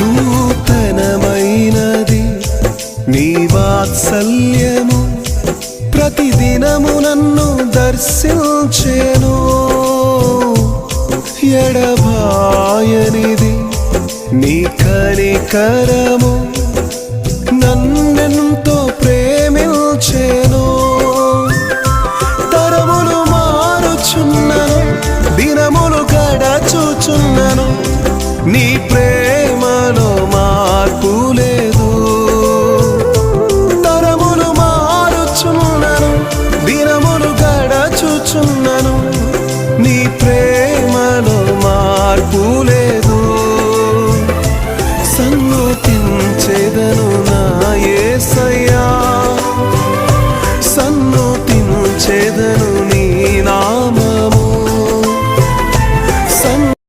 నూతనమైనది. నీ వాత్సల్యము ప్రతిదినము నన్ను దర్శించేను. ఎడబాయనిది నీ కనికరము నన్నెంతో ప్రేమించేను. తరములు మారుచున్నను దినములు గడచుచున్నను నీ ప్రేమ ఎదను నా ఏసయ్యా. సన్ను తిను చేదను